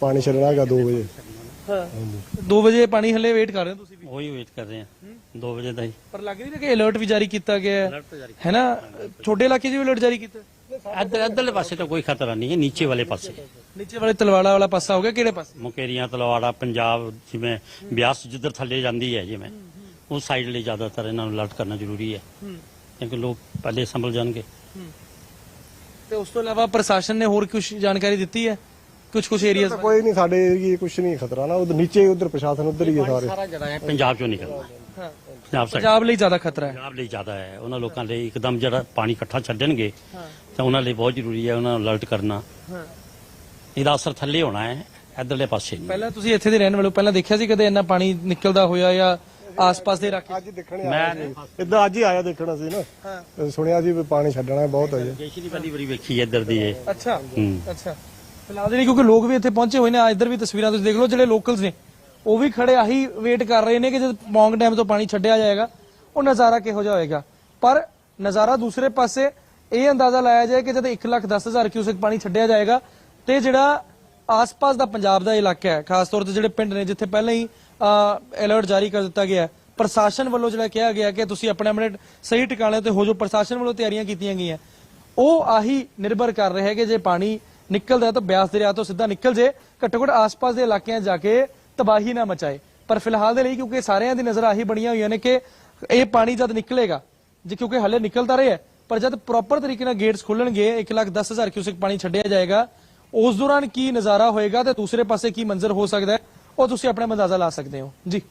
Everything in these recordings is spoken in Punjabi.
ਪਾਣੀ ਛੱਡਣਾ ਹੈਗਾ 2 ਵਜੇ। ਹਾਂ। 2 ਵਜੇ ਪਾਣੀ ਹਲੇ ਵੇਟ ਕਰ ਰਹੇ ਹੋ ਤੁਸੀਂ ਵੀ? ਉਹੀ ਵੇਟ ਕਰ ਰਹੇ ਹਾਂ। 2 ਵਜੇ ਦਾ ਹੀ। ਪਰ ਲੱਗ ਨਹੀਂ ਰਿਹਾ ਕਿ ਅਲਰਟ ਵੀ ਜਾਰੀ ਕੀਤਾ ਗਿਆ ਹੈ। ਹੈ ਨਾ ਛੋਟੇ ਇਲਾਕੇ 'ਚ ਵੀ ਅਲਰਟ ਜਾਰੀ ਕੀਤਾ? ਇੱਧਰ ਇੱਧਰਲੇ ਪਾਸੇ ਤਾਂ ਕੋਈ ਖਤਰਾ ਨਹੀਂ ਹੈ ਨੀਚੇ ਵਾਲੇ ਪਾਸੇ। ਨੀਚੇ ਵਾਲੇ ਤਲਵਾੜਾ ਵਾਲਾ ਪਾਸਾ ਹੋ ਗਿਆ ਕਿਹੜੇ ਪਾਸੇ? ਮੁਕੇਰੀਆਂ ਤਲਵਾੜਾ ਪੰਜਾਬ ਜਿਵੇਂ ਬਿਆਸ ਜਿੱਧਰ ਥੱਲੇ ਜਾਂਦੀ ਹੈ ਜਿਵੇਂ ਉਸ ਸਾਈਡ ਲਈ ਜ਼ਿਆਦਾਤਰ ਇਹਨਾਂ ਨੂੰ ਅਲਰਟ ਕਰਨਾ ਜ਼ਰੂਰੀ ਹੈ। ਕਿਉਂਕਿ ਲੋਕ ਪਹਿਲੇ ਸੰਭਲ ਜਾਣਗੇ। ਤੇ ਉਸ ਤੋਂ ਇਲਾਵਾ ਪ੍ਰਸ਼ਾਸਨ ਨੇ ਹੋਰ ਕੁਝ ਜਾਣਕਾਰੀ ਦਿੱਤੀ ਹੈ? ਕੁਝ ਕੁਝ ਏਰੀਆਜ਼ ਤਾਂ ਕੋਈ ਨਹੀਂ ਸਾਡੇ ਏਰੀਏ ਕੁਝ ਨਹੀਂ ਖਤਰਾ ਨਾ ਉਧਰ ਨੀਚੇ ਉਧਰ ਪ੍ਰਸ਼ਾਸਨ ਉਧਰ ਹੀ ਹੈ ਸਾਰੇ। ਸਾਰਾ ਜਿਹੜਾ ਹੈ ਪੰਜਾਬ ਚੋਂ ਨਿਕਲਦਾ। ਹੈ। ਪੰਜਾਬ ਸਾਈਡ ਪੰਜਾਬ ਲਈ ਜ਼ਿਆਦਾ ਖਤਰਾ ਹੈ। ਪੰਜਾਬ ਲਈ ਜ਼ਿਆਦਾ ਹੈ। ਉਹਨਾਂ ਲੋਕਾਂ ਲਈ ਇੱਕਦਮ ਜਿਹੜਾ ਪਾਣੀ ਇਕੱਠਾ ਛੱਡਣਗੇ ਤਾਂ ਉਹਨਾਂ ਲਈ ਬਹੁਤ ਜ਼ਰੂਰੀ ਹੈ ਉਹਨਾਂ ਨੂੰ ਅਲਰਟ ਕਰਨਾ। ਹਾਂ ਇਹਦਾ ਅਸਰ ਥੱਲੇ ਹੋਣਾ ਹੈ ਇੱਧਰਲੇ ਪਾਸੇ ਨਹੀਂ। ਪਹਿਲਾਂ ਤੁਸੀਂ ਇੱਥੇ ਦੇ ਰਹਿਣ ਵਾਲੇ ਹੋ, ਪਹਿਲਾਂ ਦੇਖਿਆ ਸੀ ਕਦੇ ਇੰਨਾ ਪਾਣੀ ਨਿਕਲਦਾ ਹੋਇਆ ਜਾਂ ਆਸ-ਪਾਸ ਦੇ ਇਲਾਕੇ? ਅੱਜ ਦੇਖਣੇ ਆਇਆ ਸੀ। ਇਦਾਂ ਅੱਜ ਹੀ ਆਇਆ ਦੇਖਣਾ ਸੀ ਨਾ। ਹਾਂ। ਸੁਣਿਆ ਸੀ ਵੀ ਪਾਣੀ ਛੱਡਣਾ ਹੈ ਬਹੁਤ ਹੈ। ਜੀ ਜੇਸ਼ੀ ਦੀ ਪਹਿਲੀ ਵਾਰੀ ਵੇਖੀ ਹੈ ਇੱਧਰ ਦੀ ਇਹ। ਅੱਛਾ। ਹੂੰ। ਅੱਛਾ। ਫਿਲਹਾਲ ਜਿਹੜੀ ਕਿਉਂਕਿ ਲੋਕ ਵੀ ਇੱਥੇ ਪਹੁੰਚੇ ਹੋਏ ਨੇ। ਆ ਇੱਧਰ ਵੀ ਤਸਵੀਰਾਂ ਤੁਸੀਂ ਦੇਖ ਲਓ, ਜਿਹੜੇ ਲੋਕਲਸ ਨੇ, ਉਹ ਵੀ ਖੜੇ, ਆਹੀ ਵੇਟ ਕਰ ਰਹੇ ਨੇ ਕਿ ਜਦ ਮੌਂਗ ਡੈਮ ਤੋਂ ਪਾਣੀ ਛੱਡਿਆ ਜਾਏਗਾ, ਉਹ ਨਜ਼ਾਰਾ ਕਿਹੋ ਜਿਹਾ ਹੋਏਗਾ। ਪਰ ਨਜ਼ਾਰਾ ਦੂਸਰੇ ਪਾਸੇ ਇਹ ਅੰਦਾਜ਼ਾ ਲਾਇਆ ਜਾਏ ਕਿ ਜਦ 1 ਲੱਖ 10 ਹਜ਼ਾਰ ਕਿਊਸੈਕ ਪਾਣੀ ਛੱਡਿਆ ਜਾਏਗਾ, ਤੇ ਜਿਹੜਾ ਆਸ-ਪਾਸ ਦਾ ਪੰਜਾਬ ਦਾ ਇਲਾਕਾ ਹੈ, ਖਾਸ ਤੌਰ ਤੇ ਜਿਹੜੇ ਪਿੰਡ ਨੇ, ਜਿੱਥੇ ਪਹਿਲਾਂ ਹੀ ਅਲਰਟ ਜਾਰੀ ਕਰ ਦਿੱਤਾ ਗਿਆ ਹੈ, ਪ੍ਰਸ਼ਾਸਨ ਵੱਲੋਂ ਜਿਹੜਾ ਕਿਹਾ ਗਿਆ ਕਿ ਤੁਸੀਂ ਆਪਣੇ ਆਪਣੇ ਸਹੀ ਟਿਕਾਣੇ ਤੇ ਹੋ ਜੋ ਪ੍ਰਸ਼ਾਸਨ ਵੱਲੋਂ ਤਿਆਰੀਆਂ ਕੀਤੀਆਂ ਗਈਆਂ। ਉਹ ਆਹੀ ਨਿਰਭਰ ਕਰ ਰਿਹਾ ਹੈ ਕਿ ਜੇ ਪਾਣੀ ਨਿਕਲਦਾ ਹੈ ਤਾਂ ਬਿਆਸ ਦਰਿਆ ਤੋਂ ਸਿੱਧਾ ਨਿਕਲ ਜੇ ਘੱਟੋ ਘੱਟ ਆਸ-ਪਾਸ ਦੇ ਇਲਾਕਿਆਂ ਜਾ ਕੇ ਤਬਾਹੀ ਨਾ ਮਚਾਏ। ਪਰ ਫਿਲਹਾਲ ਦੇ ਲਈ ਕਿਉਂਕਿ ਸਾਰਿਆਂ ਦੀ ਨਜ਼ਰ ਆਹੀ ਬਣੀਆਂ ਹੋਈਆਂ ਨੇ ਕਿ ਇਹ ਪਾਣੀ ਜਦ ਨਿਕਲੇਗਾ ਜੇ ਕਿਉਂਕਿ ਹਲੇ ਨਿਕਲਦਾ ਰਿਹਾ ਪਰ ਜਦ ਪ੍ਰੋਪਰ ਤਰੀਕੇ ਨਾਲ ਗੇਟਸ ਖੁੱਲਣਗੇ 1,10,000 ਕਿਊਸੈਕ ਪਾਣੀ ਛੱਡਿਆ ਜਾਏਗਾ ਉਸ ਦੌਰਾਨ ਕੀ ਨਜ਼ਾਰਾ ਹੋਏਗਾ ਤੇ ਦੂਸਰੇ ਪਾਸੇ ਕੀ ਮੰਜ਼ਰ ਹੋ ਸਕਦਾ ਹੈ ਉਹ ਤੁਸੀਂ ਆਪਣਾ ਅੰਦਾਜ਼ਾ ਲਾ ਸਕਦੇ ਹੋ। ਜੀ।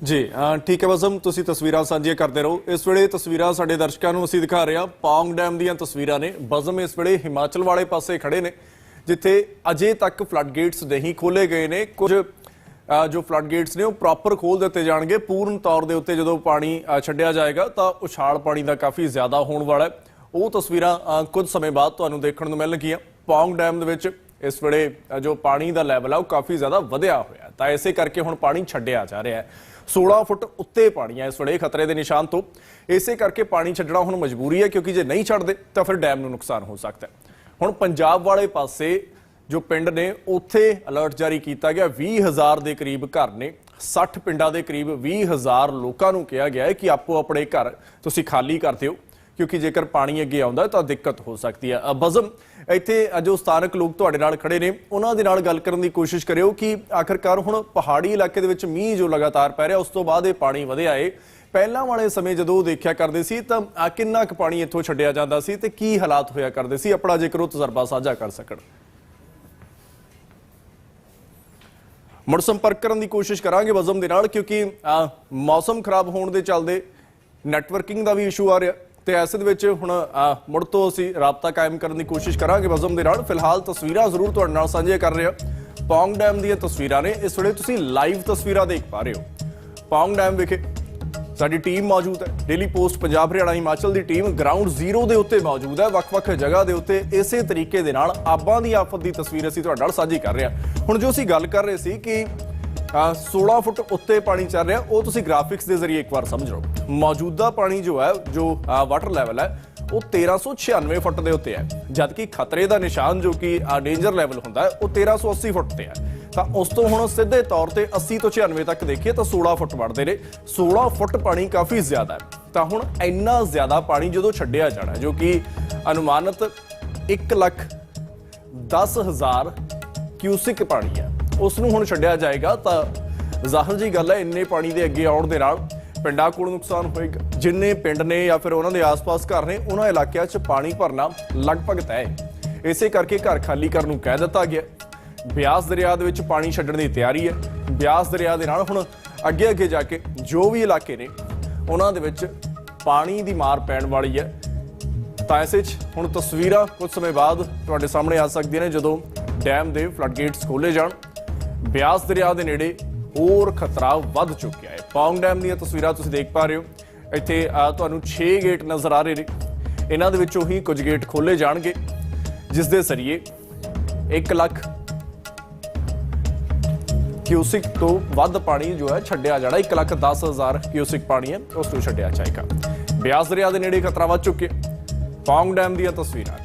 ਜੀ ਠੀਕ ਹੈ ਬਸਮ ਤੁਸੀਂ ਤਸਵੀਰਾਂ ਸਾਂਝੀਆਂ ਕਰਦੇ ਰਹੋ। ਇਸ ਵੇਲੇ ਤਸਵੀਰਾਂ ਸਾਡੇ ਦਰਸ਼ਕਾਂ ਨੂੰ ਅਸੀਂ ਦਿਖਾ ਰਹੇ ਹਾਂ। ਪੌਂਗ ਡੈਮ ਦੀਆਂ ਤਸਵੀਰਾਂ ਨੇ। ਬਸਮ ਇਸ ਵੇਲੇ ਹਿਮਾਚਲ ਵਾਲੇ ਪਾਸੇ ਖੜੇ ਨੇ, ਜਿੱਥੇ ਅਜੇ ਤੱਕ ਫਲੱਡ ਗੇਟਸ ਨਹੀਂ ਖੋਲੇ ਗਏ ਨੇ। ਕੁਝ ਜੋ ਫਲੱਡ ਗੇਟਸ ਨੇ ਉਹ ਪ੍ਰੋਪਰ ਖੋਲ ਦਿੱਤੇ ਜਾਣਗੇ। ਪੂਰਨ ਤੌਰ ਦੇ ਉੱਤੇ ਜਦੋਂ ਪਾਣੀ ਛੱਡਿਆ ਜਾਏਗਾ, ਤਾਂ ਉਛਾਲ ਪਾਣੀ ਦਾ ਕਾਫੀ ਜ਼ਿਆਦਾ ਹੋਣ ਵਾਲਾ ਹੈ। ਉਹ ਤਸਵੀਰਾਂ ਕੁਝ ਸਮੇਂ ਬਾਅਦ ਤੁਹਾਨੂੰ ਦੇਖਣ ਨੂੰ ਮਿਲਣਗੀਆਂ। ਪੌਂਗ ਡੈਮ ਦੇ ਵਿੱਚ ਇਸ ਵੇਲੇ ਜੋ ਪਾਣੀ ਦਾ ਲੈਵਲ ਆ, ਉਹ ਕਾਫੀ ਜ਼ਿਆਦਾ ਵਧਿਆ ਹੋਇਆ ਤਾਂ ਇਸੇ ਕਰਕੇ ਹੁਣ ਪਾਣੀ ਛੱਡਿਆ ਜਾ ਰਿਹਾ ਹੈ। 16 ਫੁੱਟ ਉੱਤੇ ਪਾਣੀ ਹੈ ਇਸ ਵੇਲੇ ਖਤਰੇ ਦੇ ਨਿਸ਼ਾਨ ਤੋਂ। ਇਸੇ ਕਰਕੇ ਪਾਣੀ ਛੱਡਣਾ ਹੁਣ ਮਜਬੂਰੀ ਹੈ, ਕਿਉਂਕਿ ਜੇ ਨਹੀਂ ਛੱਡਦੇ ਤਾਂ ਫਿਰ ਡੈਮ ਨੂੰ ਨੁਕਸਾਨ ਹੋ ਸਕਦਾ ਹੈ। ਹੁਣ ਪੰਜਾਬ ਵਾਲੇ ਪਾਸੇ ਜੋ ਪਿੰਡ ਨੇ, ਉੱਥੇ ਅਲਰਟ ਜਾਰੀ ਕੀਤਾ ਗਿਆ। 20000 ਦੇ ਕਰੀਬ ਘਰ ਨੇ। 60 ਪਿੰਡਾਂ ਦੇ ਕਰੀਬ 20000 ਲੋਕਾਂ ਨੂੰ ਕਿਹਾ ਗਿਆ ਹੈ ਕਿ ਆਪੋ ਆਪਣੇ ਘਰ ਤੁਸੀਂ ਖਾਲੀ ਕਰ ਦਿਓ। ਕਿਉਂਕਿ ਜੇਕਰ ਪਾਣੀ ਅੱਗੇ ਆਉਂਦਾ ਤਾਂ ਦਿੱਕਤ ਹੋ ਸਕਦੀ ਹੈ। ਅ, ਬਜ਼ਮ ਇੱਥੇ ਜੋ ਸਥਾਨਕ ਲੋਕ ਤੁਹਾਡੇ ਨਾਲ ਖੜੇ ਨੇ ਉਹਨਾਂ ਦੇ ਨਾਲ ਗੱਲ ਕਰਨ ਦੀ ਕੋਸ਼ਿਸ਼ ਕਰਿਓ ਕਿ ਆਖਰਕਾਰ ਹੁਣ ਪਹਾੜੀ ਇਲਾਕੇ ਦੇ ਵਿੱਚ ਮੀਂਹ ਜੋ ਲਗਾਤਾਰ ਪੈ ਰਿਹਾ ਉਸ ਤੋਂ ਬਾਅਦ ਇਹ ਪਾਣੀ ਵਧਿਆ ਏ ਪਹਿਲਾਂ ਵਾਲੇ ਸਮੇਂ ਜਦੋਂ ਉਹ ਦੇਖਿਆ ਕਰਦੇ ਸੀ ਤਾਂ ਕਿੰਨਾ ਕੁ ਪਾਣੀ ਇੱਥੋਂ ਛੱਡਿਆ ਜਾਂਦਾ ਸੀ ਤੇ ਕੀ ਹਾਲਾਤ ਹੋਇਆ ਕਰਦੇ ਸੀ? ਆਪਣਾ ਜੇਕਰ ਉਹ ਤਜਰਬਾ ਸਾਂਝਾ ਕਰ ਸਕਣ। ਮੁੜ ਸੰਪਰਕ ਕਰਨ ਦੀ ਕੋਸ਼ਿਸ਼ ਕਰਾਂਗੇ ਵਜ਼ਮ ਦੇ ਨਾਲ ਕਿਉਂਕਿ ਮੌਸਮ ਖਰਾਬ ਹੋਣ ਦੇ ਚੱਲਦੇ ਨੈਟਵਰਕਿੰਗ ਦਾ ਵੀ ਇਸ਼ੂ ਆ ਰਿਹਾ। ਤੇ ਐਸੇ ਦੇ ਵਿੱਚ ਹੁਣ ਮੁੜ ਤੋਂ ਅਸੀਂ ਰਾਬਤਾ ਕਾਇਮ ਕਰਨ ਦੀ ਕੋਸ਼ਿਸ਼ ਕਰਾਂਗੇ ਬਜ਼ਮ ਦੇ ਨਾਲ। ਫਿਲਹਾਲ ਤਸਵੀਰਾਂ ਜ਼ਰੂਰ ਤੁਹਾਡੇ ਨਾਲ ਸਾਂਝੀਆਂ ਕਰ ਰਹੇ ਹਾਂ। ਪੌਂਗ ਡੈਮ ਦੀਆਂ ਤਸਵੀਰਾਂ ਨੇ। ਇਸ ਵੇਲੇ ਤੁਸੀਂ ਲਾਈਵ ਤਸਵੀਰਾਂ ਦੇਖ ਪਾ ਰਹੇ ਹੋ। ਪੌਂਗ ਡੈਮ ਵਿਖੇ ਸਾਡੀ ਟੀਮ ਮੌਜੂਦ ਹੈ। ਡੇਲੀ ਪੋਸਟ ਪੰਜਾਬ, ਹਰਿਆਣਾ, ਹਿਮਾਚਲ ਦੀ ਟੀਮ ਗਰਾਊਂਡ ਜ਼ੀਰੋ ਦੇ ਉੱਤੇ ਮੌਜੂਦ ਹੈ। ਵੱਖ-ਵੱਖ ਜਗ੍ਹਾ ਦੇ ਉੱਤੇ ਇਸੇ ਤਰੀਕੇ ਦੇ ਨਾਲ ਆਬਾਂ ਦੀ ਆਫਤ ਦੀ ਤਸਵੀਰ ਅਸੀਂ ਤੁਹਾਡੇ ਨਾਲ ਸਾਂਝੀ ਕਰ ਰਹੇ ਹਾਂ। ਹੁਣ ਜੋ ਅਸੀਂ ਗੱਲ ਕਰ ਰਹੇ ਸੀ ਕਿ 16 ਫੁੱਟ ਉੱਤੇ ਪਾਣੀ ਚੱਲ ਰਿਹਾ। ਉਹ ਤੁਸੀਂ ਗ੍ਰਾਫਿਕਸ ਦੇ ਜ਼ਰੀਏ ਇੱਕ ਵਾਰ ਸਮਝ ਲਓ। ਮੌਜੂਦਾ ਪਾਣੀ ਜੋ ਹੈ, ਜੋ ਵਾਟਰ ਲੈਵਲ ਹੈ, ਉਹ 1396 ਫੁੱਟ ਦੇ ਉੱਤੇ ਹੈ। ਜਦਕਿ ਖਤਰੇ ਦਾ ਨਿਸ਼ਾਨ ਜੋ ਕਿ ਡੇਂਜਰ ਲੈਵਲ ਹੁੰਦਾ ਹੈ, ਉਹ 1380 ਫੁੱਟ ਤੇ ਹੈ। ਤਾਂ ਉਸ ਤੋਂ ਹੁਣ ਸਿੱਧੇ ਤੌਰ ਤੇ 80 ਤੋਂ 96 ਤੱਕ ਦੇਖੀਏ ਤਾਂ 16 ਫੁੱਟ ਵੜਦੇ ਨੇ। 16 ਫੁੱਟ ਪਾਣੀ ਕਾਫੀ ਜ਼ਿਆਦਾ ਹੈ। ਤਾਂ ਹੁਣ ਇੰਨਾ ਜ਼ਿਆਦਾ ਪਾਣੀ ਜਦੋਂ ਛੱਡਿਆ ਜਾਣਾ ਜੋ ਕਿ ਅਨੁਮਾਨਿਤ 1 ਲੱਖ 10000 ਕਿਊਸਿਕ ਪਾਣੀ ਹੈ। ਉਸ ਨੂੰ ਹੁਣ ਛੱਡਿਆ ਜਾਏਗਾ, ਤਾਂ ਜ਼ਾਹਰ ਜੀ ਗੱਲ ਹੈ, ਇੰਨੇ ਪਾਣੀ ਦੇ ਅੱਗੇ ਆਉਣ ਦੇ ਨਾਲ ਪਿੰਡਾਂ ਕੋਲ ਨੁਕਸਾਨ ਹੋਏਗਾ। ਜਿੰਨੇ ਪਿੰਡ ਨੇ ਜਾਂ ਫਿਰ ਉਹਨਾਂ ਦੇ ਆਸ-ਪਾਸ ਘਰ ਨੇ, ਉਹਨਾਂ ਇਲਾਕਿਆਂ 'ਚ ਪਾਣੀ ਭਰਨਾ ਲਗਭਗ ਤੈਅ ਹੈ। ਇਸੇ ਕਰਕੇ ਘਰ ਖਾਲੀ ਕਰਨ ਨੂੰ ਕਹਿ ਦਿੱਤਾ ਗਿਆ ਬਿਆਸ ਦਰਿਆ ਦੇ ਵਿੱਚ ਪਾਣੀ ਛੱਡਣ ਦੀ ਤਿਆਰੀ ਹੈ। ਬਿਆਸ ਦਰਿਆ ਦੇ ਨਾਲ ਹੁਣ ਅੱਗੇ ਅੱਗੇ ਜਾ ਕੇ ਜੋ ਵੀ ਇਲਾਕੇ ਨੇ, ਉਹਨਾਂ ਦੇ ਵਿੱਚ ਪਾਣੀ ਦੀ ਮਾਰ ਪੈਣ ਵਾਲੀ ਹੈ। ਤਾਂ ਐਸੇ 'ਚ ਹੁਣ ਤਸਵੀਰਾਂ ਕੁਝ ਸਮੇਂ ਬਾਅਦ ਤੁਹਾਡੇ ਸਾਹਮਣੇ ਆ ਸਕਦੀਆਂ ਨੇ, ਜਦੋਂ ਡੈਮ ਦੇ ਫਲੱਡ ਗੇਟਸ ਖੋਲੇ ਜਾਣ। ਬਿਆਸ ਦਰਿਆ ਦੇ ਨੇੜੇ ਹੋਰ ਖਤਰਾ ਵੱਧ ਚੁੱਕਿਆ ਹੈ। ਪੌਂਗ ਡੈਮ ਦੀਆਂ ਤਸਵੀਰਾਂ ਤੁਸੀਂ ਦੇਖ ਪਾ ਰਹੇ ਹੋ। ਇੱਥੇ ਤੁਹਾਨੂੰ 6 ਗੇਟ ਨਜ਼ਰ ਆ ਰਹੇ ਨੇ। ਇਹਨਾਂ ਦੇ ਵਿੱਚੋਂ ਹੀ ਕੁਝ ਗੇਟ ਖੋਲੇ ਜਾਣਗੇ, ਜਿਸ ਦੇ ਜ਼ਰੀਏ 1 ਲੱਖ ਕਿਊਸਿਕ ਤੋਂ ਵੱਧ ਪਾਣੀ ਜੋ ਹੈ ਛੱਡਿਆ ਜਾਣਾ 1 ਲੱਖ 10 ਹਜ਼ਾਰ ਕਿਊਸਿਕ ਪਾਣੀ ਹੈ, ਉਸ ਨੂੰ ਛੱਡਿਆ ਜਾਏਗਾ। ਬਿਆਸ ਦਰਿਆ ਦੇ ਨੇੜੇ ਖਤਰਾ ਵੱਧ ਚੁੱਕਿਆ ਪੌਂਗ ਡੈਮ ਦੀਆਂ ਤਸਵੀਰਾਂ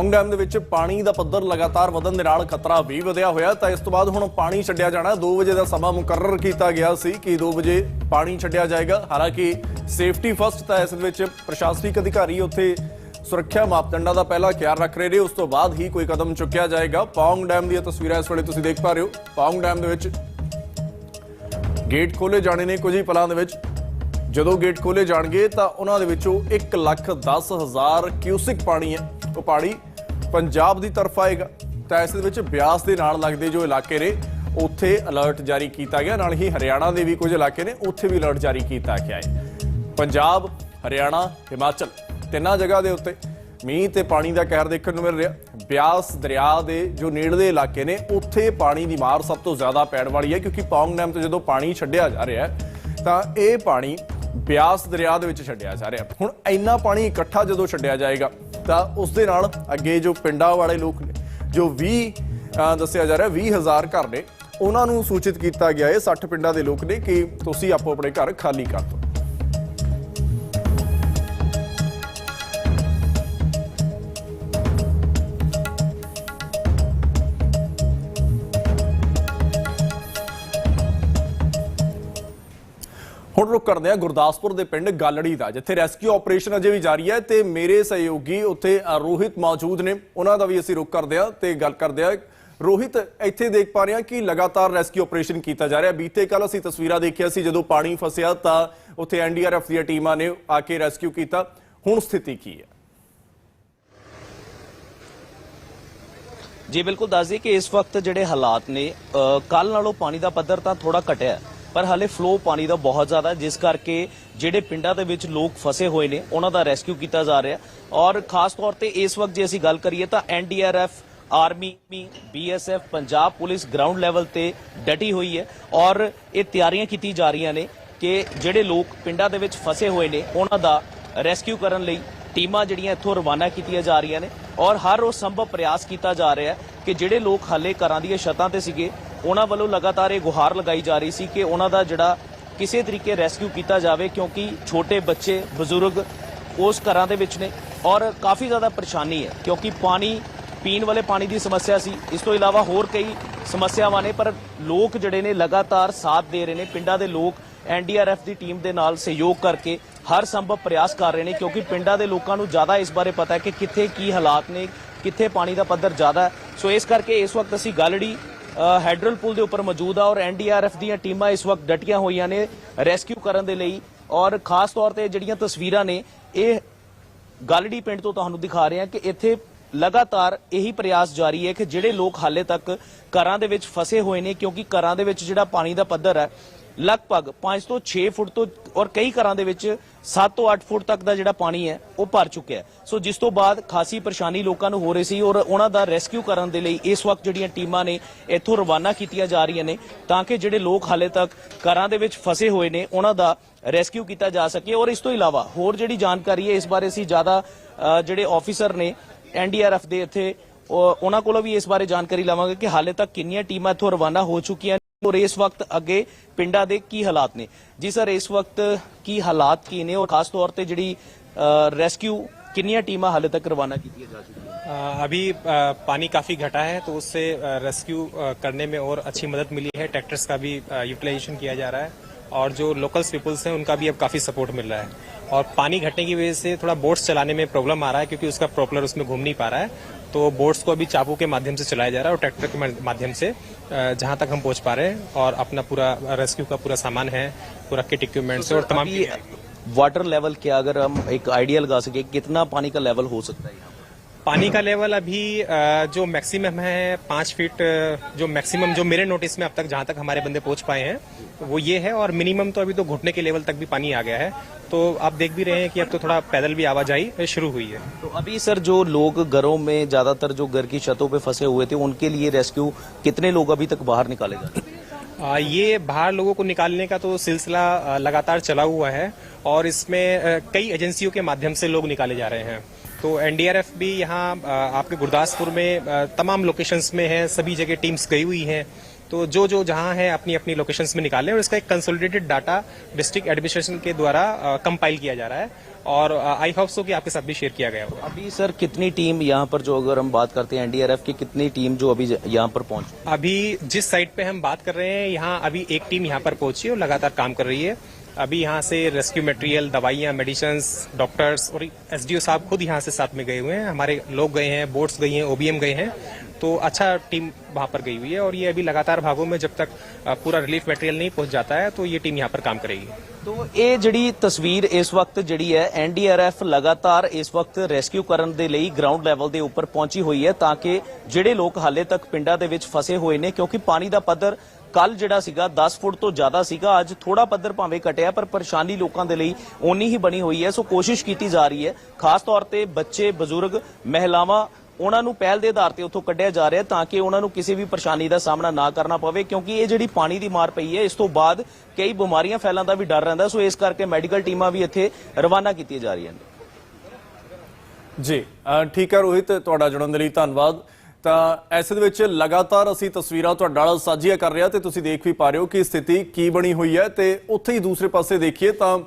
ਪੌਂਗ ਡੈਮ ਦੇ ਵਿੱਚ ਪਾਣੀ ਦਾ ਪੱਧਰ ਲਗਾਤਾਰ ਵਧਣ ਦੇ ਨਾਲ ਖਤਰਾ ਵੀ ਵਧਿਆ ਹੋਇਆ ਤਾਂ ਇਸ ਤੋਂ ਬਾਅਦ ਹੁਣ ਪਾਣੀ ਛੱਡਿਆ ਜਾਣਾ 2 ਵਜੇ ਦਾ ਸਮਾਂ ਮੁਕਰਰ ਕੀਤਾ ਗਿਆ ਸੀ ਕਿ 2 ਵਜੇ ਪਾਣੀ ਛੱਡਿਆ ਜਾਏਗਾ। ਹਾਲਾਂਕਿ ਸੇਫਟੀ ਫਸਟ ਤਾਂ ਇਸ ਵਿੱਚ ਪ੍ਰਸ਼ਾਸਨਿਕ ਅਧਿਕਾਰੀ ਉੱਥੇ ਸੁਰੱਖਿਆ ਮਾਪਦੰਡਾਂ ਦਾ ਪਹਿਲਾ ਖਿਆਲ ਰੱਖ ਰਹੇ ਨੇ। ਉਸ ਤੋਂ ਬਾਅਦ ਹੀ ਕੋਈ ਕਦਮ ਚੁੱਕਿਆ ਜਾਏਗਾ। ਪੌਂਗ ਡੈਮ ਦੀਆਂ ਤਸਵੀਰਾਂ ਇਸ ਵੇਲੇ ਤੁਸੀਂ ਦੇਖ ਪਾ ਰਹੇ ਹੋ। ਪੌਂਗ ਡੈਮ ਦੇ ਵਿੱਚ ਗੇਟ ਖੋਲੇ ਜਾਣੇ ਨੇ ਕੁਝ ਹੀ ਪਲਾਂ ਦੇ ਵਿੱਚ। ਜਦੋਂ ਗੇਟ ਖੋਲੇ ਜਾਣਗੇ ਤਾਂ ਉਹਨਾਂ ਦੇ ਵਿੱਚੋਂ 1 ਲੱਖ 10 ਹਜ਼ਾਰ ਕਿਊਸਿਕ ਪਾਣੀ ਹੈ। ਉਹ ਪਾਣੀ ਪੰਜਾਬ ਦੀ ਤਰਫ ਆਏਗਾ। ਤਾਂ ਇਸ ਦੇ ਵਿੱਚ ਬਿਆਸ ਦੇ ਨਾਲ ਲੱਗਦੇ ਜੋ ਇਲਾਕੇ ਨੇ, ਉੱਥੇ ਅਲਰਟ ਜਾਰੀ ਕੀਤਾ ਗਿਆ। ਨਾਲ ਹੀ ਹਰਿਆਣਾ ਦੇ ਵੀ ਕੁਝ ਇਲਾਕੇ ਨੇ, ਉੱਥੇ ਵੀ ਅਲਰਟ ਜਾਰੀ ਕੀਤਾ ਗਿਆ ਹੈ। ਪੰਜਾਬ, ਹਰਿਆਣਾ, ਹਿਮਾਚਲ ਤਿੰਨਾਂ ਜਗ੍ਹਾ ਦੇ ਉੱਤੇ ਮੀਂਹ ਤੇ ਪਾਣੀ ਦਾ ਕਹਿਰ ਦੇਖਣ ਨੂੰ ਮਿਲ ਰਿਹਾ। ਬਿਆਸ ਦਰਿਆ ਦੇ ਜੋ ਨੇੜਲੇ ਇਲਾਕੇ ਨੇ, ਉੱਥੇ ਪਾਣੀ ਦੀ ਮਾਰ ਸਭ ਤੋਂ ਜ਼ਿਆਦਾ ਪੈਣ ਵਾਲੀ ਹੈ, ਕਿਉਂਕਿ ਪੌਂਗ ਡੈਮ ਤੋਂ ਜਦੋਂ ਪਾਣੀ ਛੱਡਿਆ ਜਾ ਰਿਹਾ ਹੈ, ਤਾਂ ਇਹ ਪਾਣੀ ਬਿਆਸ ਦਰਿਆ ਦੇ ਵਿੱਚ ਛੱਡਿਆ ਜਾ ਰਿਹਾ। ਹੁਣ ਇੰਨਾ ਪਾਣੀ ਇਕੱਠਾ ਜਦੋਂ ਛੱਡਿਆ ਜਾਏਗਾ, ਤਾਂ ਉਸ ਦੇ ਨਾਲ ਅੱਗੇ ਜੋ ਪਿੰਡਾਂ ਵਾਲੇ ਲੋਕ ਨੇ, ਜੋ 20 ਦੱਸਿਆ ਜਾ ਰਿਹਾ 20000 ਘਰ ਨੇ, ਉਹਨਾਂ ਨੂੰ ਸੂਚਿਤ ਕੀਤਾ ਗਿਆ ਇਹ 60 ਪਿੰਡਾਂ ਦੇ ਲੋਕ ਨੇ ਕਿ ਤੁਸੀਂ ਆਪੋ ਆਪਣੇ ਘਰ ਖਾਲੀ ਕਰ ਦਿਓ। ਹੁਣ ਰੁਕ ਕਰਦੇ ਹਾਂ ਗੁਰਦਾਸਪੁਰ ਦੇ ਪਿੰਡ ਗਾਲੜੀ ਦਾ ਜਿੱਥੇ ਰੈਸਕਿਊ ਆਪਰੇਸ਼ਨ ਅਜੇ ਵੀ ਜਾਰੀ ਹੈ ਤੇ ਮੇਰੇ ਸਹਿਯੋਗੀ ਉੱਥੇ ਰੋਹਿਤ ਮੌਜੂਦ ਨੇ। ਉਹਨਾਂ ਦਾ ਵੀ ਅਸੀਂ ਰੁਕ ਕਰਦੇ ਹਾਂ ਤੇ ਗੱਲ ਕਰਦੇ ਹਾਂ। ਰੋਹਿਤ ਇੱਥੇ ਦੇਖ ਪਾ ਰਹੇ ਹਾਂ ਕਿ ਲਗਾਤਾਰ ਰੈਸਕਿਊ ਆਪਰੇਸ਼ਨ ਕੀਤਾ ਜਾ ਰਿਹਾ। ਬੀਤੇ ਕੱਲ ਅਸੀਂ ਤਸਵੀਰਾਂ ਦੇਖਿਆ ਸੀ ਜਦੋਂ ਪਾਣੀ ਫਸਿਆ ਤਾਂ ਉੱਥੇ ਐਨਡੀਆਰਐਫ ਦੀਆਂ ਟੀਮਾਂ ਨੇ ਆ ਕੇ ਰੈਸਕਿਊ ਕੀਤਾ। ਹੁਣ ਸਥਿਤੀ ਕੀ ਹੈ? ਜੀ ਬਿਲਕੁਲ ਦੱਸ ਦਈਏ ਕਿ ਇਸ ਵਕਤ ਜਿਹੜੇ ਹਾਲਾਤ ਨੇ ਕੱਲ ਨਾਲੋਂ ਪਾਣੀ ਦਾ ਪੱਧਰ ਤਾਂ ਥੋੜਾ ਘਟਿਆ ਹੈ, ਪਰ ਹਾਲੇ ਫਲੋ ਪਾਣੀ ਦਾ ਬਹੁਤ ਜ਼ਿਆਦਾ ਜਿਸ ਕਰਕੇ ਜਿਹੜੇ ਪਿੰਡਾਂ ਦੇ ਵਿੱਚ ਲੋਕ ਫਸੇ ਹੋਏ ਨੇ, ਉਹਨਾਂ ਦਾ ਰੈਸਕਿਊ ਕੀਤਾ ਜਾ ਰਿਹਾ ਔਰ ਖਾਸ ਤੌਰ ਤੇ ਇਸ ਵਕਤ ਜੇ ਅਸੀਂ ਗੱਲ ਕਰੀਏ ਤਾਂ NDRF army BSF Punjab police ground level ਤੇ ਡਟੀ ਹੋਈ ਹੈ। ਔਰ ਇਹ ਤਿਆਰੀਆਂ ਕੀਤੀ ਜਾ ਰਹੀਆਂ ਨੇ ਕਿ ਜਿਹੜੇ ਲੋਕ ਪਿੰਡਾਂ ਦੇ ਵਿੱਚ ਫਸੇ ਹੋਏ ਨੇ, ਉਹਨਾਂ ਦਾ ਰੈਸਕਿਊ ਕਰਨ ਲਈ ਟੀਮਾਂ ਜਿਹੜੀਆਂ ਇੱਥੋਂ ਰਵਾਨਾ ਕੀਤੀਆਂ ਜਾ ਰਹੀਆਂ ਨੇ। ਔਰ ਹਰ ਉਹ ਸੰਭਵ ਪ੍ਰਯਾਸ ਕੀਤਾ ਜਾ ਰਿਹਾ ਹੈ ਕਿ ਜਿਹੜੇ ਲੋਕ ਹਾਲੇ ਘਰਾਂ ਦੀਆਂ ਛੱਤਾਂ ਤੇ ਸੀਗੇ ਉਹਨਾਂ ਵੱਲੋਂ ਲਗਾਤਾਰ ਇਹ ਗੁਹਾਰ ਲਗਾਈ ਜਾ ਰਹੀ ਸੀ ਕਿ ਉਹਨਾਂ ਦਾ ਜਿਹੜਾ ਕਿਸੇ ਤਰੀਕੇ ਰੈਸਕਿਊ ਕੀਤਾ ਜਾਵੇ, ਕਿਉਂਕਿ ਛੋਟੇ ਬੱਚੇ, ਬਜ਼ੁਰਗ ਉਸ ਘਰਾਂ ਦੇ ਵਿੱਚ ਨੇ ਔਰ ਕਾਫੀ ਜ਼ਿਆਦਾ ਪਰੇਸ਼ਾਨੀ ਹੈ, ਕਿਉਂਕਿ ਪਾਣੀ, ਪੀਣ ਵਾਲੇ ਪਾਣੀ ਦੀ ਸਮੱਸਿਆ ਸੀ। ਇਸ ਤੋਂ ਇਲਾਵਾ ਹੋਰ ਕਈ ਸਮੱਸਿਆਵਾਂ ਨੇ, ਪਰ ਲੋਕ ਜਿਹੜੇ ਨੇ ਲਗਾਤਾਰ ਸਾਥ ਦੇ ਰਹੇ ਨੇ। ਪਿੰਡਾਂ ਦੇ ਲੋਕ ਐਨਡੀਆਰਐਫ ਦੀ ਟੀਮ ਦੇ ਨਾਲ ਸਹਿਯੋਗ ਕਰਕੇ ਹਰ ਸੰਭਵ ਪ੍ਰਯਾਸ ਕਰ ਰਹੇ ਨੇ, ਕਿਉਂਕਿ ਪਿੰਡਾਂ ਦੇ ਲੋਕਾਂ ਨੂੰ ਜ਼ਿਆਦਾ ਇਸ ਬਾਰੇ ਪਤਾ ਹੈ ਕਿ ਕਿੱਥੇ ਕੀ ਹਾਲਾਤ ਨੇ, ਕਿੱਥੇ ਪਾਣੀ ਦਾ ਪੱਧਰ ਜ਼ਿਆਦਾ ਹੈ। ਸੋ ਇਸ ਕਰਕੇ ਇਸ ਵਕਤ ਅਸੀਂ ਗਾਲੜੀ ਹੈਡਰਲ ਪੁਲ ਦੇ ਉੱਪਰ ਮੌਜੂਦ ਆ ਔਰ ਐਨਡੀਆਰਐਫ ਦੀਆਂ ਟੀਮਾਂ ਇਸ ਵਕਤ ਡਟੀਆਂ ਹੋਈਆਂ ਨੇ ਰੈਸਕਿਊ ਕਰਨ ਦੇ ਲਈ ਔਰ ਖਾਸ ਤੌਰ ਤੇ ਜਿਹੜੀਆਂ ਤਸਵੀਰਾਂ ਨੇ, ਇਹ ਗਾਲੜੀ ਪਿੰਡ ਤੋਂ ਤੁਹਾਨੂੰ ਦਿਖਾ ਰਹੇ ਹਾਂ ਕਿ ਇੱਥੇ ਲਗਾਤਾਰ ਇਹੀ ਪ੍ਰਯਾਸ ਜਾਰੀ ਹੈ ਕਿ ਜਿਹੜੇ ਲੋਕ ਹਾਲੇ ਤੱਕ ਘਰਾਂ ਦੇ ਵਿੱਚ ਫਸੇ ਹੋਏ ਨੇ ਕਿਉਂਕਿ ਘਰਾਂ ਦੇ ਵਿੱਚ ਜਿਹੜਾ ਪਾਣੀ ਦਾ ਪੱਧਰ ਹੈ ਲਗਭਗ 5 ਤੋਂ 6 ਫੁੱਟ ਤੋਂ ਔਰ ਕਈ ਘਰਾਂ ਦੇ ਵਿੱਚ 7 ਤੋਂ 8 ਫੁੱਟ ਤੱਕ ਦਾ ਜਿਹੜਾ ਪਾਣੀ ਹੈ, ਉਹ ਭਰ ਚੁੱਕਿਆ ਹੈ। ਸੋ ਜਿਸ ਤੋਂ ਬਾਅਦ ਖਾਸੀ ਪਰੇਸ਼ਾਨੀ ਲੋਕਾਂ ਨੂੰ ਹੋ ਰਹੀ ਸੀ ਔਰ ਉਹਨਾਂ ਦਾ ਰੈਸਕਿਊ ਕਰਨ ਦੇ ਲਈ ਇਸ ਵਕਤ ਜਿਹੜੀਆਂ ਟੀਮਾਂ ਨੇ ਇੱਥੋਂ ਰਵਾਨਾ ਕੀਤੀਆਂ ਜਾ ਰਹੀਆਂ ਨੇ ਤਾਂ ਕਿ ਜਿਹੜੇ ਲੋਕ ਹਾਲੇ ਤੱਕ ਘਰਾਂ ਦੇ ਵਿੱਚ ਫਸੇ ਹੋਏ ਨੇ, ਉਹਨਾਂ ਦਾ ਰੈਸਕਿਊ ਕੀਤਾ ਜਾ ਸਕੇ। ਔਰ ਇਸ ਤੋਂ ਇਲਾਵਾ ਹੋਰ ਜਿਹੜੀ ਜਾਣਕਾਰੀ ਹੈ, ਇਸ ਬਾਰੇ ਅਸੀਂ ਜ਼ਿਆਦਾ ਜਿਹੜੇ ਆਫੀਸਰ ਨੇ ਐਨਡੀਆਰਐਫ ਦੇ ਇੱਥੇ ਉਹਨਾਂ ਕੋਲੋਂ ਵੀ ਇਸ ਬਾਰੇ ਜਾਣਕਾਰੀ ਲਵਾਂਗੇ ਕਿ ਹਾਲੇ ਤੱਕ ਕਿੰਨੀਆਂ ਟੀਮਾਂ ਇੱਥੋਂ ਰਵਾਨਾ ਹੋ ਚੁੱਕੀਆਂ ਨੇ। ਔਰ ਇਸ ਵਕਤ ਅੱਗੇ ਪਿੰਡਾਂ ਦੇ ਕੀ ਹਾਲਾਤ ਨੇ ਜੀ ਸਰ ਇਸ ਵਕਤ ਕੀ ਹਾਲਾਤ ਕੀ ਨੇ ਔਰ ਖਾਸ ਤੌਰ ਤੇ ਜਿਹੜੀ ਰੈਸਕਿਊ ਕਿੰਨੀਆਂ ਟੀਮਾਂ ਹਾਲੇ ਤੱਕ ਰਵਾਨਾ ਕੀਤੀਆਂ ਜਾ ਚੁੱਕੀਆਂ अ, अभी अ, पानी काफ़ी घटा है तो उससे अ, रेस्क्यू अ, करने में और अच्छी मदद मिली है ट्रैक्टर्स का भी यूटिलाइजेशन किया जा रहा है और जो लोकल्स पीपल्स हैं उनका भी अब काफ़ी सपोर्ट मिल रहा है और पानी घटने की वजह से थोड़ा बोट्स चलाने में प्रॉब्लम आ रहा है क्योंकि उसका प्रॉपलर उसमें घूम नहीं पा रहा है तो बोट्स को अभी चाकू के माध्यम से चलाया जा रहा है और ट्रैक्टर के माध्यम से जहाँ तक हम पहुँच पा रहे हैं और अपना पूरा रेस्क्यू का पूरा सामान है पूरा किट इक्विपमेंट और तमाम वाटर लेवल क्या अगर हम एक आइडिया लगा सके कितना पानी का लेवल हो सकता है? पानी का लेवल अभी जो मैक्सिमम है पाँच फीट जो मैक्सिमम जो मेरे नोटिस में अब तक जहाँ तक हमारे बंदे पहुँच पाए हैं वो ये है और मिनिमम तो अभी तो घुटने के लेवल तक भी पानी आ गया है। तो आप देख भी रहे हैं कि अब तो थोड़ा पैदल भी आवाजाही शुरू हुई है। तो अभी सर जो लोग घरों में ज़्यादातर जो घर की छतों पे फंसे हुए थे उनके लिए रेस्क्यू कितने लोग अभी तक बाहर निकाले जा रहे आ, ये बाहर लोगों को निकालने का तो सिलसिला लगातार चला हुआ है और इसमें कई एजेंसियों के माध्यम से लोग निकाले जा रहे हैं। तो एनडीआरएफ भी यहाँ आपके गुरदासपुर में तमाम लोकेशंस में है सभी जगह टीम्स गई हुई हैं। तो जो जो जहाँ है अपनी अपनी लोकेशंस में निकालें और इसका एक कंसोलिडेटेड डाटा डिस्ट्रिक्ट एडमिनिस्ट्रेशन के द्वारा कंपाइल किया जा रहा है। और आई होप सो कि आपके साथ भी शेयर किया गया होगा। अभी सर कितनी टीम यहाँ पर जो अगर हम बात करते हैं एनडीआरएफ की कितनी टीम जो अभी यहाँ पर पहुँच अभी जिस साइट पे हम बात कर रहे हैं यहाँ अभी एक टीम यहाँ पर पहुँची और लगातार काम कर रही है। अभी यहाँ से रेस्क्यू मटेरियल दवाइयाँ मेडिसिन डॉक्टर्स और एसडीओ साहब खुद यहाँ से साथ में गए हुए हैं हमारे लोग गए हैं बोट्स गई हैं ओबीएम गए हैं तो अच्छा टीम वहाँ पर गई हुई है और ये अभी लगातार भागों में जब तक अ, पूरा रिलीफ मटेरियल नहीं पहुंच जाता है तो ये टीम यहाँ पर काम करेगी ਤੋ ਇਹ ਜਿਹੜੀ ਤਸਵੀਰ ਇਸ ਵਕਤ ਜਿਹੜੀ ਹੈ ਐਨਡੀਆਰਐਫ ਲਗਾਤਾਰ ਇਸ ਵਕਤ ਰੈਸਕਿਊ ਕਰਨ ਦੇ ਲਈ ਗਰਾਊਂਡ ਲੈਵਲ ਦੇ ਉੱਪਰ ਪਹੁੰਚੀ ਹੋਈ ਹੈ ਤਾਂ ਕਿ ਜਿਹੜੇ ਲੋਕ ਹਾਲੇ ਤੱਕ ਪਿੰਡਾਂ ਦੇ ਵਿੱਚ ਫਸੇ ਹੋਏ ਨੇ ਕਿਉਂਕਿ ਪਾਣੀ ਦਾ ਪੱਧਰ ਕੱਲ ਜਿਹੜਾ ਸੀਗਾ 10 ਫੁੱਟ ਤੋਂ ਜ਼ਿਆਦਾ ਸੀਗਾ। ਅੱਜ ਥੋੜਾ ਪੱਧਰ ਭਾਵੇਂ ਘਟਿਆ, ਪਰ ਪਰੇਸ਼ਾਨੀ ਲੋਕਾਂ ਦੇ ਲਈ ਓਨੀ ਹੀ ਬਣੀ ਹੋਈ ਹੈ। ਸੋ ਕੋਸ਼ਿਸ਼ ਕੀਤੀ ਜਾ ਰਹੀ ਹੈ। ਖਾਸ ਤੌਰ ਤੇ ਬੱਚੇ, ਬਜ਼ੁਰਗ, ਮਹਿਲਾਵਾਂ, ਉਹਨਾਂ ਨੂੰ ਪਹਿਲ ਦੇ ਆਧਾਰ ਤੇ ਉੱਥੋਂ ਕੱਢਿਆ ਜਾ ਰਿਹਾ ਤਾਂ ਕਿ ਉਹਨਾਂ ਨੂੰ ਕਿਸੇ ਵੀ ਪਰੇਸ਼ਾਨੀ ਦਾ ਸਾਹਮਣਾ ਨਾ ਕਰਨਾ ਪਵੇ, ਕਿਉਂਕਿ ਇਹ ਜਿਹੜੀ ਪਾਣੀ ਦੀ ਮਾਰ ਪਈ ਹੈ, ਇਸ ਤੋਂ ਬਾਅਦ ਕਈ ਬਿਮਾਰੀਆਂ ਫੈਲਣ ਦਾ ਵੀ ਡਰ ਰਹਿੰਦਾ ਸੋ ਇਸ ਕਰਕੇ ਮੈਡੀਕਲ ਟੀਮਾਂ ਵੀ ਇੱਥੇ ਰਵਾਨਾ ਕੀਤੀਆਂ ਜਾ ਰਹੀਆਂ ਨੇ। ਜੀ ਠੀਕ ਹੈ ਰੋਹਿਤ, ਤੁਹਾਡਾ ਜੁੜਨ ਦੇ ਲਈ ਧੰਨਵਾਦ। ਤਾਂ ਐਸੇ ਦੇ ਵਿੱਚ ਲਗਾਤਾਰ ਅਸੀਂ ਤਸਵੀਰਾਂ ਤੁਹਾਡੇ ਨਾਲ ਸਾਂਝੀਆਂ ਕਰ ਰਹੇ ਹਾਂ ਤੇ ਤੁਸੀਂ ਦੇਖ ਵੀ ਪਾ ਰਹੇ ਹੋ ਕਿ ਸਥਿਤੀ ਕੀ ਬਣੀ ਹੋਈ ਹੈ ਤੇ ਉੱਥੇ ਹੀ ਦੂਸਰੇ ਪਾਸੇ ਦੇਖੀਏ ਤਾਂ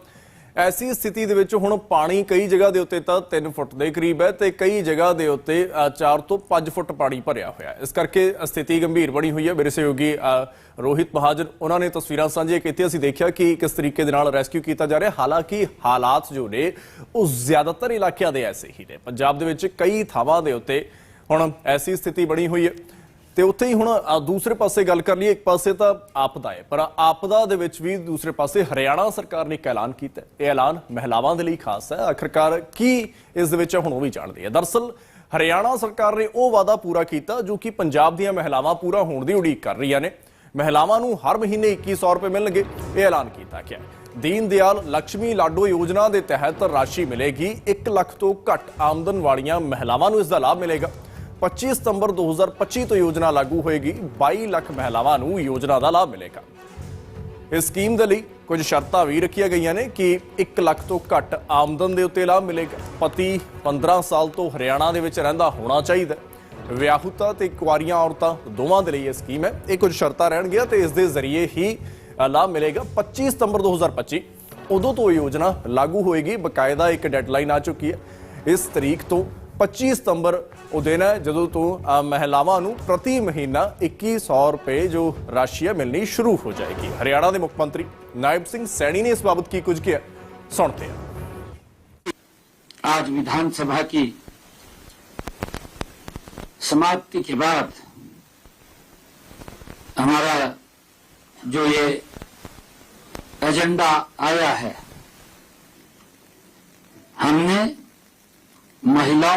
ਐਸੀ ਸਥਿਤੀ ਦੇ ਵਿੱਚ ਹੁਣ ਪਾਣੀ ਕਈ ਜਗ੍ਹਾ ਦੇ ਉੱਤੇ ਤਾਂ 3 ਫੁੱਟ ਦੇ ਕਰੀਬ ਹੈ ਤੇ ਕਈ ਜਗ੍ਹਾ ਦੇ ਉੱਤੇ 4 ਤੋਂ 5 ਫੁੱਟ ਪਾਣੀ ਭਰਿਆ ਹੋਇਆ ਹੈ। ਇਸ ਕਰਕੇ ਸਥਿਤੀ ਗੰਭੀਰ ਬਣੀ ਹੋਈ ਹੈ। ਮੇਰੇ ਸਹਿਯੋਗੀ ਰੋਹਿਤ ਮਹਾਜਨ, ਉਹਨਾਂ ਨੇ ਤਸਵੀਰਾਂ ਸਾਂਝੀਆਂ ਕੀਤੀਆਂ। ਅਸੀਂ ਦੇਖਿਆ ਕਿ ਕਿਸ ਤਰੀਕੇ ਦੇ ਨਾਲ ਰੈਸਕਿਊ ਕੀਤਾ ਜਾ ਰਿਹਾ ਹਾਲਾਂਕਿ ਹਾਲਾਤ ਜੋ ਨੇ, ਉਹ ਜ਼ਿਆਦਾਤਰ ਇਲਾਕਿਆਂ ਦੇ ਐਸੇ ਹੀ ਨੇ। ਪੰਜਾਬ ਦੇ ਵਿੱਚ ਕਈ ਥਾਵਾਂ ਦੇ ਉੱਤੇ ਹੁਣ ਐਸੀ ਸਥਿਤੀ ਬਣੀ ਹੋਈ ਹੈ। ਤੇ ਉੱਥੇ ਹੀ ਹੁਣ ਦੂਸਰੇ ਪਾਸੇ ਗੱਲ ਕਰ ਲਈਏ, ਇੱਕ ਪਾਸੇ ਤਾਂ ਆਪਦਾ ਹੈ, ਪਰ ਆਪਦਾ ਦੇ ਵਿੱਚ ਵੀ ਦੂਸਰੇ ਪਾਸੇ ਹਰਿਆਣਾ ਸਰਕਾਰ ਨੇ ਇੱਕ ਐਲਾਨ ਕੀਤਾ ਇਹ ਐਲਾਨ ਮਹਿਲਾਵਾਂ ਦੇ ਲਈ ਖਾਸ ਹੈ। ਆਖਰਕਾਰ ਕੀ ਇਸ ਦੇ ਵਿੱਚ ਹੁਣ ਉਹ ਵੀ ਜਾਣਦੇ ਹੈ ਦਰਸਲ ਹਰਿਆਣਾ ਸਰਕਾਰ ਨੇ ਉਹ ਵਾਅਦਾ ਪੂਰਾ ਕੀਤਾ ਜੋ ਕਿ ਪੰਜਾਬ ਦੀਆਂ ਮਹਿਲਾਵਾਂ ਪੂਰਾ ਹੋਣ ਦੀ ਉਡੀਕ ਕਰ ਰਹੀਆਂ ਨੇ। ਮਹਿਲਾਵਾਂ ਨੂੰ ਹਰ ਮਹੀਨੇ 2100 ਰੁਪਏ ਮਿਲਣਗੇ, ਇਹ ਐਲਾਨ ਕੀਤਾ ਗਿਆ ਦੀਨ ਦਿਆਲ ਲక్ష్ਮੀ ਲਾਡੋ ਯੋਜਨਾ ਦੇ ਤਹਿਤ ਰਾਸ਼ੀ ਮਿਲੇਗੀ। 1 ਲੱਖ ਤੋਂ ਘੱਟ ਆਮਦਨ ਵਾਲੀਆਂ ਮਹਿਲਾਵਾਂ ਨੂੰ ਇਸ ਦਾ ਲਾਭ ਮਿਲੇਗਾ। 25 ਸਤੰਬਰ 2025 ਤੋਂ ਯੋਜਨਾ ਲਾਗੂ ਹੋਏਗੀ 22 ਲੱਖ ਮਹਿਲਾਵਾਂ ਨੂੰ ਯੋਜਨਾ ਦਾ ਲਾਭ ਮਿਲੇਗਾ ਇਸ ਸਕੀਮ ਦੇ ਲਈ ਕੁਝ ਸ਼ਰਤਾਂ ਵੀ ਰੱਖੀਆਂ ਗਈਆਂ ਨੇ ਕਿ 1 ਲੱਖ ਤੋਂ ਘੱਟ ਆਮਦਨ ਦੇ ਉੱਤੇ ਲਾਭ ਮਿਲੇਗਾ ਪਤੀ 15 ਸਾਲ ਤੋਂ ਹਰਿਆਣਾ ਦੇ ਵਿੱਚ ਰਹਿੰਦਾ ਹੋਣਾ ਚਾਹੀਦਾ ਹੈ। ਵਿਆਹੁਤਾ ਤੇ ਕੁਆਰੀਆਂ ਔਰਤਾਂ ਦੋਵਾਂ ਦੇ ਲਈ ਇਹ ਸਕੀਮ ਹੈ ਇਹ ਕੁਝ ਸ਼ਰਤਾਂ ਰਹਿਣਗੀਆਂ ਤੇ ਇਸ ਦੇ ਜ਼ਰੀਏ ਹੀ ਲਾਭ ਮਿਲੇਗਾ 25 ਸਤੰਬਰ 2025 ਉਦੋਂ ਤੋਂ ਇਹ ਯੋਜਨਾ ਲਾਗੂ ਹੋਏਗੀ ਬਕਾਇਦਾ ਇੱਕ ਡੈਡਲਾਈਨ ਆ ਚੁੱਕੀ ਹੈ ਇਸ ਤਰੀਕ ਤੋਂ 25 ਸਤੰਬਰ ਉਹ ਦਿਨ ਹੈ ਜਦੋਂ ਤੋਂ ਮਹਿਲਾਵਾਂ ਨੂੰ ਪ੍ਰਤੀ ਮਹੀਨਾ 2100 ਰੁਪਏ ਜੋ ਰਾਸ਼ੀ ਹੈ ਮਿਲਣੀ ਸ਼ੁਰੂ ਹੋ ਜਾਏਗੀ। ਹਰਿਆਣਾ ਦੇ ਮੁੱਖ ਮੰਤਰੀ ਨਾਇਬ ਸਿੰਘ ਸੈਣੀ ਨੇ ਇਸ ਬਾਬਤ ਕੀ ਕੁਝ ਕਿਹਾ? ਸੁਣਦੇ ਹਾਂ। आज विधानसभा की समाप्ति के बाद हमारा जो ये एजेंडा आया है, हमने महिलाओं